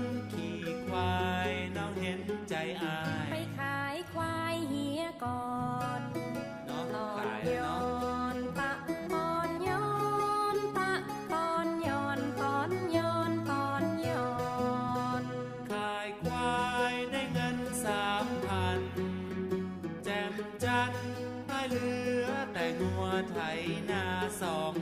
นขี่ควายน้องเห็นใจอายไปขายควายเฮียก่อนน้องขายย้อนปะปอนย้อนปะปอนย้อนปอนย้อนปอนย้อนขายควายได้เงินสามพันแจ่มจันทร์ให้เหลือแต่งัวไถนาสอง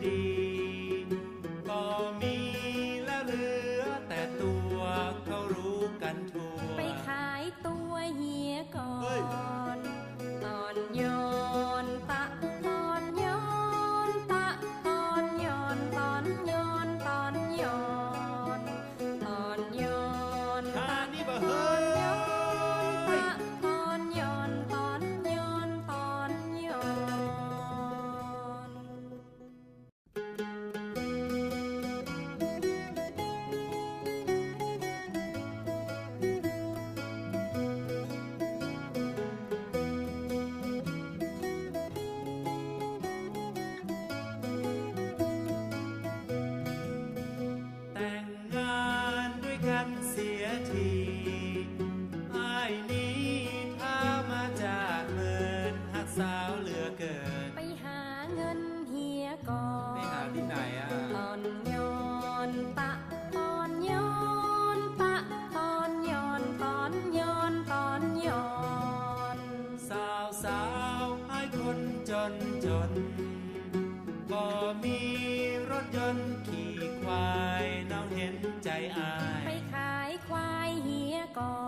deep. จน ก็มีรถยนต์ขี่ควายน้องเห็นใจอาย ไปขายควายเฮียก่อน